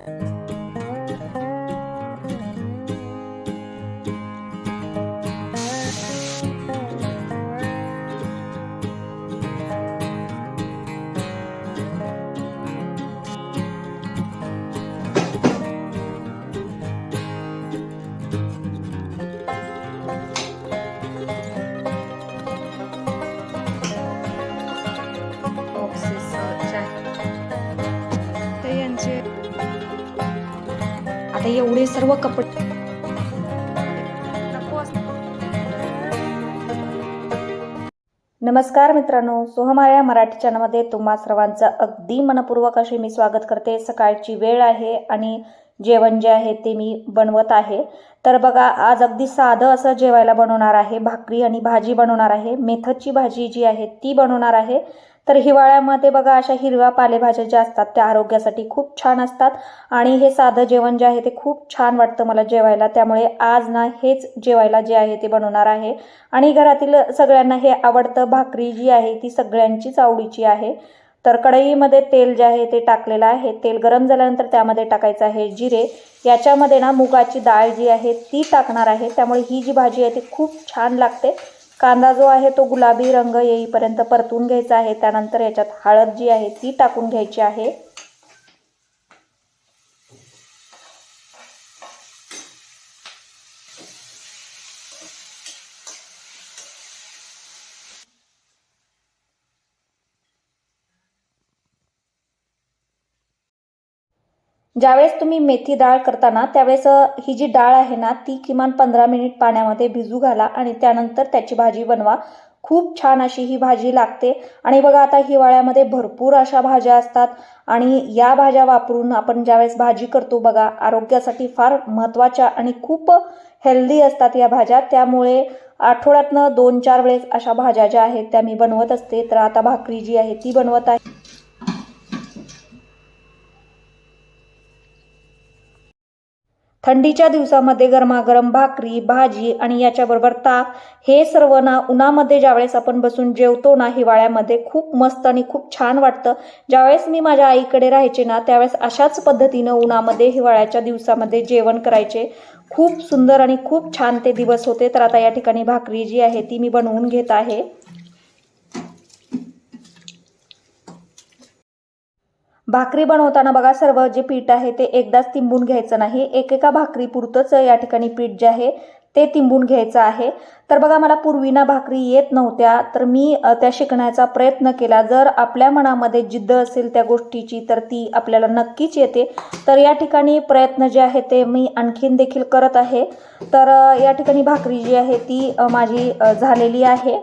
Boxes आता एवढे सर्व कपडे नमस्कार मित्रांनो सोहमाया मराठी चॅनलमध्ये तुम्हा सर्वांचं अगदी मनपूर्वक असे मी स्वागत करते. सकाळची वेळ आहे आणि जेवण जे आहे ते मी बनवत आहे. तर बघा आज अगदी साधं असं जेवायला बनवणार आहे. भाकरी आणि भाजी बनवणार आहे. मेथदची भाजी जी आहे ती बनवणार आहे. तर हिवाळ्यामध्ये बघा अशा हिरव्या पालेभाज्या ज्या असतात त्या आरोग्यासाठी खूप छान असतात. आणि हे साधं जेवण जे आहे ते खूप छान वाटतं मला जेवायला. त्यामुळे आज ना हेच जेवायला जे आहे ते बनवणार आहे. आणि घरातील सगळ्यांना हे आवडतं भाकरी जी आहे ती सगळ्यांचीच आवडीची आहे. तर कढईमध्ये तेल जे आहे ते टाकलेलं आहे. तेल गरम झाल्यानंतर त्यामध्ये टाकायचं आहे जिरे. याच्यामध्ये ना मुगाची डाळ जी आहे ती टाकणार आहे. त्यामुळे ही जी भाजी आहे ती खूप छान लागते. कांदा जो आहे तो गुलाबी रंग येईपर्यंत परतून घ्यायचा आहे. त्यानंतर याच्यात हळद जी आहे ती टाकून घ्यायची आहे. ज्यावेळेस तुम्ही मेथी डाळ करताना त्यावेळेस ही जी डाळ आहे ना ती किमान पंधरा मिनिट पाण्यामध्ये भिजू घाला आणि त्यानंतर त्याची भाजी बनवा. खूप छान अशी ही भाजी लागते. आणि बघा आता हिवाळ्यामध्ये भरपूर अशा भाज्या असतात आणि या भाज्या वापरून आपण ज्यावेळेस भाजी करतो बघा आरोग्यासाठी फार महत्त्वाच्या आणि खूप हेल्दी असतात या भाज्या. त्यामुळे आठवड्यातनं दोन चार वेळेस अशा भाज्या ज्या आहेत त्या मी बनवत असते. तर आता भाकरी जी आहे ती बनवत आहे. थंडीच्या दिवसामध्ये गरमागरम भाकरी भाजी आणि याच्याबरोबर ताक हे सर्व ना उन्हामध्ये ज्यावेळेस आपण बसून जेवतो ना हिवाळ्यामध्ये खूप मस्त आणि खूप छान वाटतं. ज्यावेळेस मी माझ्या आईकडे राहायचे ना त्यावेळेस अशाच पद्धतीनं उन्हामध्ये हिवाळ्याच्या दिवसामध्ये जेवण करायचे. खूप सुंदर आणि खूप छान ते दिवस होते. तर आता या ठिकाणी भाकरी जी आहे ती मी बनवून घेत आहे. भाकरी बनवताना बघा सर्व जे पीठ आहे ते एकदाच तिंबून घ्यायचं नाही. एकेका भाकरी पुरतंच या ठिकाणी पीठ जे आहे ते तिंबून घ्यायचं आहे. तर बघा मला पूर्वीना भाकरी येत नव्हत्या तर मी त्या शिकण्याचा प्रयत्न केला. जर आपल्या मनामध्ये जिद्द असेल त्या गोष्टीची तर ती आपल्याला नक्कीच येते. तर या ठिकाणी प्रयत्न जे आहे ते मी आणखीन देखील करत आहे. तर या ठिकाणी भाकरी जी आहे ती माझी झालेली आहे.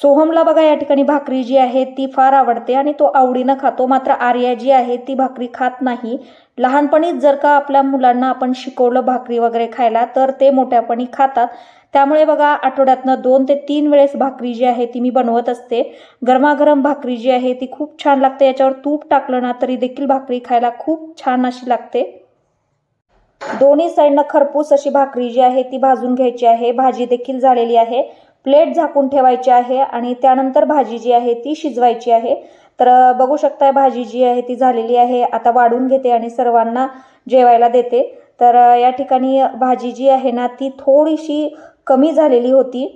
सोहमला बघा या ठिकाणी भाकरी जी आहे ती फार आवडते आणि तो आवडीनं खातो. मात्र आर्या जी आहे ती भाकरी खात नाही. लहानपणीच जर का आपल्या मुलांना आपण शिकवलं भाकरी वगैरे खायला तर ते मोठ्यापणी खातात. त्यामुळे बघा आठवड्यातनं दोन ते तीन वेळेस भाकरी जी आहे ती मी बनवत असते. गरमागरम भाकरी जी आहे ती खूप छान लागते. याच्यावर तूप टाकलं ना तरी देखील भाकरी खायला खूप छान अशी लागते. दोन्ही साईडनं खरपूस अशी भाकरी जी आहे ती भाजून घ्यायची आहे. भाजी देखील झालेली आहे. प्लेट झाकून ठेवायची आहे आणि त्यानंतर भाजी जी आहे ती शिजवायची आहे. तर बघू शकताय भाजी जी आहे ती झालेली आहे. आता वाढून घेते आणि सर्वांना जेवायला देते. तर या ठिकाणी भाजी जी आहे ना ती थोडीशी कमी झालेली होती.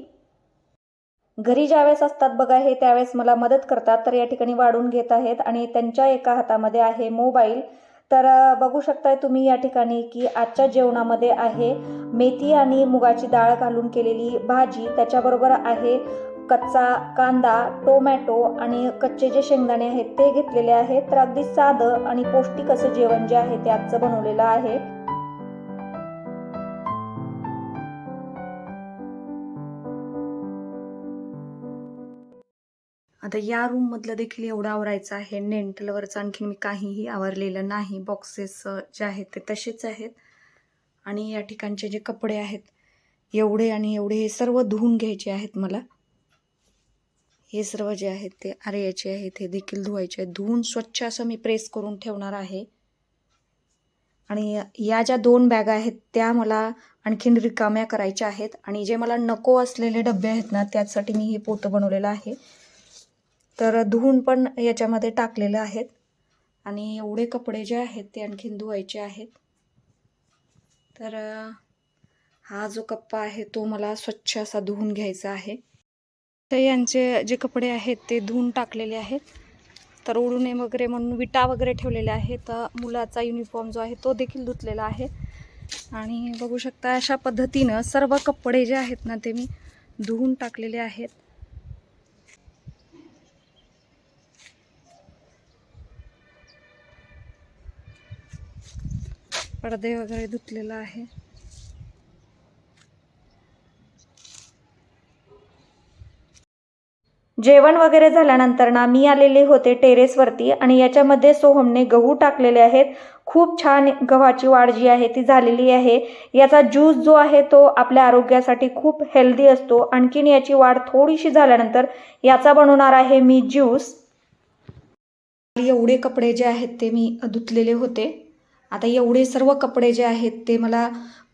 घरी ज्यावेळेस असतात बघा हे त्यावेळेस मला मदत करतात. तर या ठिकाणी वाढून घेत आहेत आणि त्यांच्या एका हातामध्ये आहे मोबाईल. तर बघू शकताय तुम्ही या ठिकाणी की आजच्या जेवणामध्ये आहे मेथी आणि मुगाची डाळ घालून केलेली भाजी. त्याच्याबरोबर आहे कच्चा कांदा टोमॅटो आणि कच्चे जे शेंगदाणे आहेत ते घेतलेले आहेत. तर अगदी साधं आणि पौष्टिक असं जेवण जे आहे ते आजचं बनवलेलं आहे. आता या रूममधलं देखील एवढं आवरायचं आहे. नेंटलवरचं आणखीन मी काहीही आवरलेलं नाही. बॉक्सेस जे आहेत ते तसेच आहेत. आणि या ठिकाणचे जे कपडे आहेत एवढे आणि एवढे हे सर्व धुवून घ्यायचे आहेत मला. हे सर्व जे आहेत ते आर्याचे आहेत हे देखील धुवायचे आहेत. धुवून स्वच्छ असं मी प्रेस करून ठेवणार आहे. आणि या ज्या दोन बॅगा आहेत त्या मला आणखीन रिकाम्या करायच्या आहेत. आणि जे मला नको असलेले डबे आहेत ना त्यासाठी मी हे पोतं बनवलेलं आहे. तर धुवून पण याच्यामध्ये टाकलेलं आहेत. आणि एवढे कपडे जे आहेत ते आणखीन धुवायचे आहेत. तर हा जो कप्पा आहे तो मला स्वच्छ असा धुवून घ्यायचा आहे. तर यांचे जे कपडे आहेत ते धुवून टाकलेले आहेत. तर ओढू नये वगैरे म्हणून विटा वगैरे ठेवलेल्या आहेत. तर मुलाचा युनिफॉर्म जो आहे तो देखील धुतलेला आहे. आणि बघू शकता अशा पद्धतीनं सर्व कपडे जे आहेत ना ते मी धुवून टाकलेले आहेत. पडदे वगैरे धुतलेला आहे. जेवण वगैरे झाल्यानंतर ना मी आलेले होते टेरेसवरती आणि याच्यामध्ये सोहमने गहू टाकलेले आहेत. खूप छान गव्हाची वाढ जी आहे ती झालेली आहे. याचा ज्यूस जो आहे तो आपल्या आरोग्यासाठी खूप हेल्दी असतो. आणखीन याची वाढ थोडीशी झाल्यानंतर याचा बनवणार आहे मी ज्यूस. एवढे कपडे जे आहेत ते मी धुतलेले होते. आता एवढे सर्व कपडे जे आहेत ते मला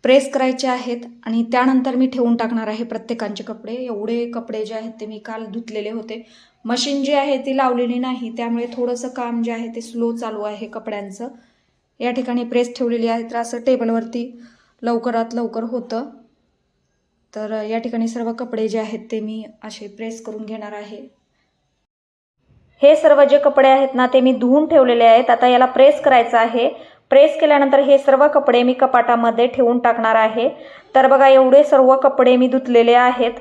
प्रेस करायचे आहेत आणि त्यानंतर मी ठेवून टाकणार आहे प्रत्येकांचे कपडे. एवढे कपडे जे आहेत ते मी काल धुतलेले होते. मशीन जी आहे ती लावलेली नाही त्यामुळे थोडंसं काम जे आहे ते स्लो चालू आहे कपड्यांचं. या ठिकाणी प्रेस ठेवलेली आहे तर असं टेबलवरती लवकरात लवकर होतं. तर या ठिकाणी सर्व कपडे जे आहेत ते मी असे प्रेस करून घेणार आहे. हे सर्व जे कपडे आहेत ना ते मी धुवून ठेवलेले आहेत. आता याला प्रेस करायचं आहे. प्रेस केल्यानंतर हे सर्व कपडे मी कपाटामध्ये ठेवून टाकणार आहे. तर बघा एवढे सर्व कपडे मी धुतलेले आहेत.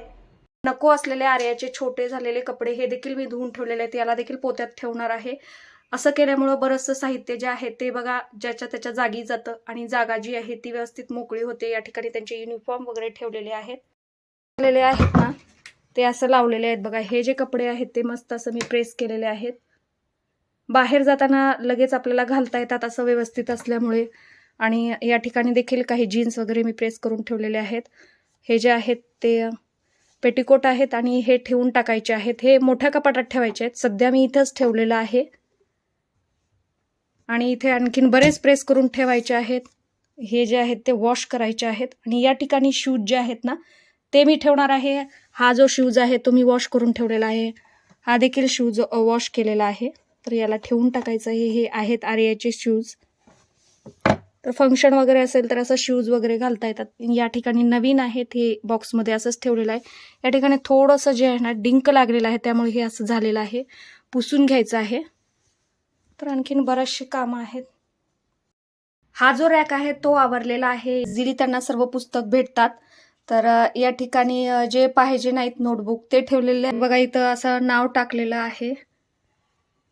नको असलेले आर्याचे छोटे झालेले कपडे हे देखील मी धुवून ठेवलेले आहेत. याला देखील पोत्यात ठेवणार आहे. असं केल्यामुळं बरंचसं साहित्य जे आहे ते बघा ज्याच्या त्याच्या जागी जातं आणि जागा जी आहे ती व्यवस्थित मोकळी होते. या ठिकाणी त्यांचे युनिफॉर्म वगैरे ठेवलेले आहेत. ठेवलेले आहेत ना? ते असं लावलेले आहेत. बघा हे जे कपडे आहेत ते मस्त असं मी प्रेस केलेले आहेत. बाहेर जाताना लगेच आपल्याला घालता येतात असं व्यवस्थित असल्यामुळे. आणि या ठिकाणी देखील काही जीन्स वगैरे मी प्रेस करून ठेवलेले आहेत. हे जे आहेत ते पेटिकोट आहेत आणि हे ठेवून टाकायचे आहेत. हे मोठ्या कपाटात ठेवायचे आहेत. सध्या मी इथंच ठेवलेलं आहे. आणि इथे आणखीन बरेच प्रेस करून ठेवायचे आहेत. हे जे आहेत ते वॉश करायचे आहेत. आणि या ठिकाणी शूज जे आहेत ना ते मी ठेवणार आहे. हा जो शूज आहे तो मी वॉश करून ठेवलेला आहे. हा देखील शूज वॉश केलेला आहे. तर याला ठेवून टाकायचं. हे हे आहेत आर्याचे शूज तर फंक्शन वगैरे असेल तर असं शूज वगैरे घालता येतात. या ठिकाणी नवीन आहेत हे बॉक्समध्ये असंच ठेवलेलं आहे. या ठिकाणी थोडंसं जे आहे ना डिंक लागलेलं आहे त्यामुळे हे असं झालेलं आहे. पुसून घ्यायचं आहे. तर आणखीन बरेचसे कामं आहेत. हा जो रॅक आहे तो आवरलेला आहे. इझिली त्यांना सर्व पुस्तक भेटतात. तर या ठिकाणी जे पाहिजे नाहीत नोटबुक ते ठेवलेले बघा इथं असं नाव टाकलेलं आहे.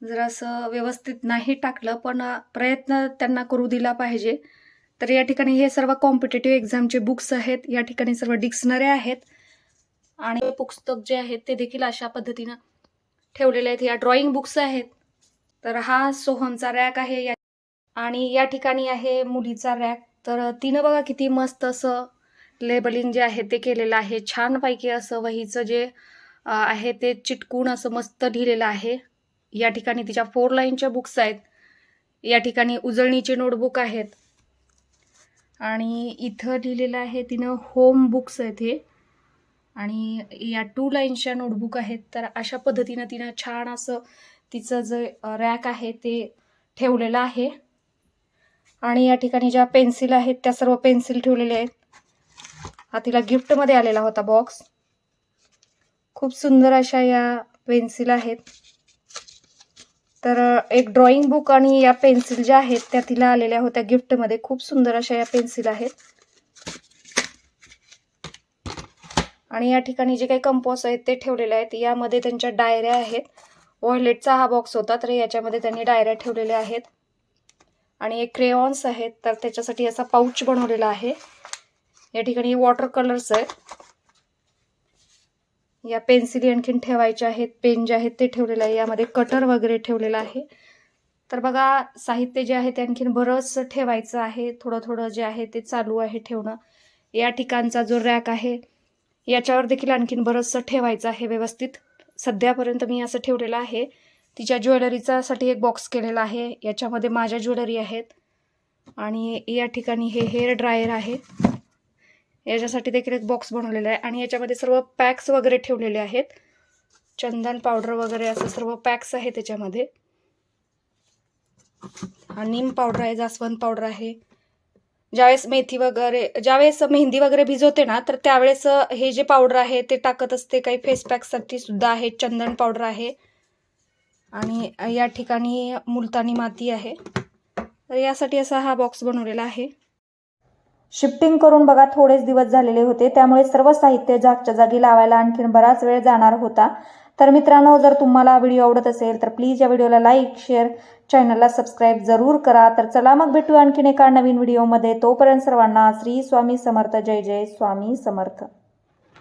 जर असं व्यवस्थित नाही टाकलं पण प्रयत्न त्यांना करू दिला पाहिजे. तर या ठिकाणी हे सर्व कॉम्पिटेटिव्ह एक्झामचे बुक्स आहेत. या ठिकाणी सर्व डिक्शनरी आहेत. आणि पुस्तक जे आहेत ते देखील अशा पद्धतीनं ठेवलेले आहेत. या ड्रॉइंग बुक्स आहेत. तर हा सोहमचा रॅक आहे. या आणि या ठिकाणी आहे मुलीचा रॅक तर तिनं बघा किती मस्त असं लेबलिंग जे आहे ते केलेलं आहे. छानपैकी असं वहीचं जे आहे ते चिटकून असं मस्त लिहिलेलं आहे. या ठिकाणी तिच्या फोर लाईनच्या बुक्स आहेत. या ठिकाणी उजळणीचे नोटबुक आहेत. आणि इथं लिहिलेलं आहे तिनं होम बुक्स आहेत हे. आणि या टू लाईन्सच्या नोटबुक आहेत. तर अशा पद्धतीनं तिनं छान असं तिचं जे रॅक आहे ते ठेवलेलं आहे. आणि या ठिकाणी ज्या पेन्सिल आहेत त्या सर्व पेन्सिल ठेवलेल्या आहेत. हा तिला गिफ्टमध्ये आलेला होता बॉक्स खूप सुंदर अशा या पेन्सिल आहेत. तर एक ड्रॉइंग बुक आणि या पेन्सिल ज्या आहेत त्या तिला आलेल्या होत्या गिफ्टमध्ये खूप सुंदर अशा या पेन्सिल आहेत. आणि या ठिकाणी जे काही कंपोज आहेत ते ठेवलेले आहेत. यामध्ये त्यांच्या डायऱ्या आहेत. वॉयलेटचा हा बॉक्स होता तर याच्यामध्ये त्यांनी डायऱ्या ठेवलेल्या आहेत. आणि एक क्रेऑन्स आहेत तर त्याच्यासाठी असा पाऊच बनवलेला आहे. या ठिकाणी वॉटर कलर्स आहेत. या पेन्सिली आणखीन ठेवायच्या आहेत पेन जे आहेत ते ठेवलेलं आहे यामध्ये कटर वगैरे ठेवलेलं आहे. तर बघा साहित्य जे आहे ते आणखीन बरंच ठेवायचं आहे. थोडं थोडं जे आहे ते चालू आहे ठेवणं. या ठिकाणचा जो रॅक आहे याच्यावर देखील आणखीन बरंचसं ठेवायचं आहे व्यवस्थित. सध्यापर्यंत मी असं ठेवलेलं आहे. तिच्या ज्वेलरीचासाठी एक बॉक्स केलेला आहे. याच्यामध्ये माझ्या ज्वेलरी आहेत. आणि या ठिकाणी हे हेअर ड्रायर आहे. याच्यासाठी देखील एक बॉक्स बनवलेला आहे. आणि याच्यामध्ये सर्व पॅक्स वगैरे ठेवलेले आहेत. चंदन पावडर वगैरे असं सर्व पॅक्स आहे त्याच्यामध्ये. हा नीम पावडर आहे जास्वंद पावडर आहे. ज्यावेळेस मेथी वगैरे ज्यावेळेस मेहंदी वगैरे भिजवते ना तर त्यावेळेस हे जे पावडर आहे ते टाकत असते. काही फेस पॅकसाठी सुद्धा आहे चंदन पावडर आहे. आणि या ठिकाणी मुलतानी माती आहे. तर यासाठी असा हा बॉक्स बनवलेला आहे. शिफ्टिंग करून बघा थोडेच दिवस झालेले होते. त्यामुळे सर्व साहित्य जागच्या जागी लावायला आणखीन बराच वेळ जाणार होता. तर मित्रांनो जर तुम्हाला व्हिडिओ आवडत असेल तर प्लीज या व्हिडिओला लाईक शेअर चॅनलला सबस्क्राईब जरूर करा. तर चला मग भेटू आणखीन एका नवीन व्हिडिओमध्ये. तोपर्यंत सर्वांना श्री स्वामी समर्थ. जय जय स्वामी समर्थ.